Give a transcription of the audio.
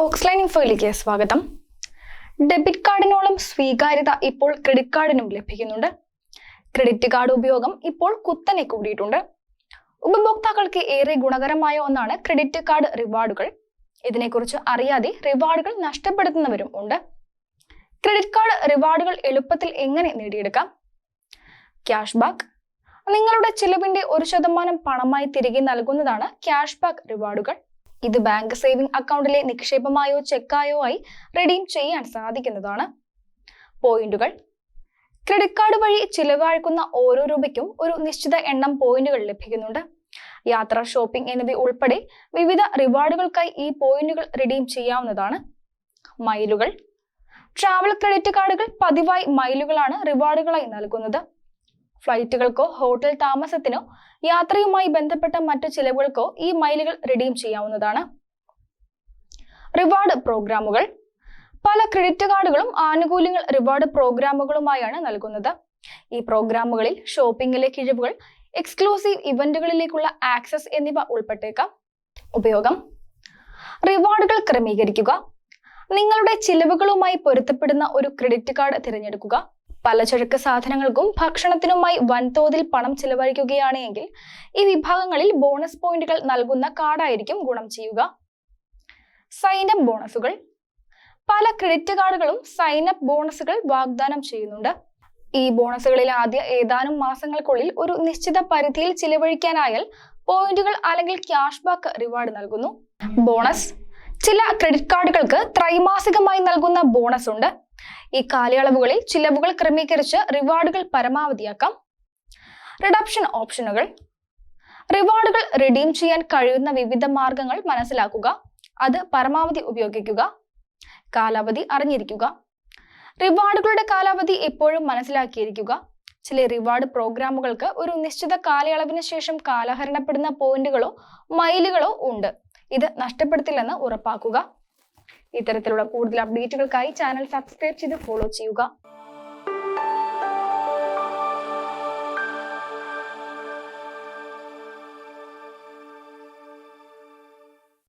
Fox line ഇൻഫോയിലേക്ക് സ്വാഗതം. Debit കാർഡിനോളം സ്വീകാര്യത ഇപ്പോൾ ക്രെഡിറ്റ് കാർഡിനും ലഭിക്കുന്നുണ്ട്. ക്രെഡിറ്റ് കാർഡ് ഉപയോഗം ഇപ്പോൾ കുത്തനെ കൂടിയിട്ടുണ്ട്. ഉപഭോക്താക്കൾക്ക് ഏറെ ഗുണകരമായ ഒന്നാണ് ക്രെഡിറ്റ് കാർഡ് റിവാർഡുകൾ ഇതിനെക്കുറിച്ച് അറിയാതെ റിവാർഡുകൾ നഷ്ടപ്പെടുത്തുന്നവരും ഉണ്ട്. ക്രെഡിറ്റ് കാർഡ് റിവാർഡുകൾ എളുപ്പത്തിൽ എങ്ങനെ നേടിയെടുക്കാം? ക്യാഷ് ബാക്ക് നിങ്ങളുടെ ചിലവിന്റെ ഒരു ശതമാനം പണമായി തിരികെ നൽകുന്നതാണ് ക്യാഷ് ബാക്ക് റിവാർഡുകൾ ഇത് ബാങ്ക് സേവിംഗ് അക്കൗണ്ടിലെ നിക്ഷേപമായോ ചെക്കായോ ആയി റിഡീം ചെയ്യാൻ സാധിക്കുന്നതാണ്. പോയിന്റുകൾ. ക്രെഡിറ്റ് കാർഡ് വഴി ചിലവഴിക്കുന്ന ഓരോ രൂപയ്ക്കും ഒരു നിശ്ചിത എണ്ണം പോയിന്റുകൾ ലഭിക്കുന്നുണ്ട്. യാത്ര ഷോപ്പിംഗ് എന്നിവ ഉൾപ്പെടെ വിവിധ റിവാർഡുകൾക്കായി ഈ പോയിന്റുകൾ റിഡീം ചെയ്യാവുന്നതാണ്. മൈലുകൾ. ട്രാവൽ ക്രെഡിറ്റ് കാർഡുകൾ പതിവായി മൈലുകളാണ് റിവാർഡുകളായി നൽകുന്നത്. ഫ്ലൈറ്റുകൾക്കോ ഹോട്ടൽ താമസത്തിനോ യാത്രയുമായി ബന്ധപ്പെട്ട മറ്റു ചിലവുകൾക്കോ ഈ മൈലുകൾ റിഡീം ചെയ്യാവുന്നതാണ്. റിവാർഡ് പ്രോഗ്രാമുകൾ. പല ക്രെഡിറ്റ് കാർഡുകളും ആനുകൂല്യങ്ങൾ റിവാർഡ് പ്രോഗ്രാമുകളുമായാണ് നൽകുന്നത്. ഈ പ്രോഗ്രാമുകളിൽ ഷോപ്പിംഗിലെ കിഴിവുകൾ എക്സ്ക്ലൂസീവ് ഇവന്റുകളിലേക്കുള്ള ആക്സസ് എന്നിവ ഉൾപ്പെട്ടേക്കാം. ഉപയോഗം. റിവാർഡുകൾ ക്രമീകരിക്കുക. നിങ്ങളുടെ ചിലവുകളുമായി പൊരുത്തപ്പെടുന്ന ഒരു ക്രെഡിറ്റ് കാർഡ് തിരഞ്ഞെടുക്കുക. പലചരക്ക് സാധനങ്ങൾക്കും ഭക്ഷണത്തിനുമായി വൻതോതിൽ പണം ചിലവഴിക്കുകയാണ് എങ്കിൽ ഈ വിഭാഗങ്ങളിൽ ബോണസ് പോയിന്റുകൾ നൽകുന്ന കാർഡായിരിക്കും ഗുണം ചെയ്യുക. സൈനപ്പ് ബോണസുകൾ പല ക്രെഡിറ്റ് കാർഡുകളും സൈനപ്പ് ബോണസുകൾ വാഗ്ദാനം ചെയ്യുന്നുണ്ട്. ഈ ബോണസുകളിൽ ആദ്യ ഏതാനും മാസങ്ങൾക്കുള്ളിൽ ഒരു നിശ്ചിത പരിധിയിൽ ചിലവഴിക്കാനായാൽ പോയിന്റുകൾ അല്ലെങ്കിൽ ക്യാഷ് ബാക്ക് റിവാർഡ് നൽകുന്നു. ബോണസ് ചില ക്രെഡിറ്റ് കാർഡുകൾക്ക് ത്രൈമാസികമായി നൽകുന്ന ബോണസ് ഉണ്ട്. ഈ കാലയളവുകളിൽ ചിലവുകൾ ക്രമീകരിച്ച് റിവാർഡുകൾ പരമാവധിയാക്കാം. റിഡപ്ഷൻ ഓപ്ഷനുകൾ. റിവാർഡുകൾ റിഡീം ചെയ്യാൻ കഴിയുന്ന വിവിധ മാർഗങ്ങൾ മനസ്സിലാക്കുക. അത് പരമാവധി ഉപയോഗിക്കുക. കാലാവധി അറിഞ്ഞിരിക്കുക. റിവാർഡുകളുടെ കാലാവധി എപ്പോഴും മനസ്സിലാക്കിയിരിക്കുക. ചില റിവാർഡ് പ്രോഗ്രാമുകൾക്ക് ഒരു നിശ്ചിത കാലയളവിന് ശേഷം കാലഹരണപ്പെടുന്ന പോയിന്റുകളോ മൈലുകളോ ഉണ്ട്. ഇത് നഷ്ടപ്പെടുത്തില്ലെന്ന് ഉറപ്പാക്കുക. ഇത്തരത്തിലുള്ള കൂടുതൽ അപ്ഡേറ്റുകൾക്കായി ചാനൽ സബ്സ്ക്രൈബ് ചെയ്ത് ഫോളോ ചെയ്യുക.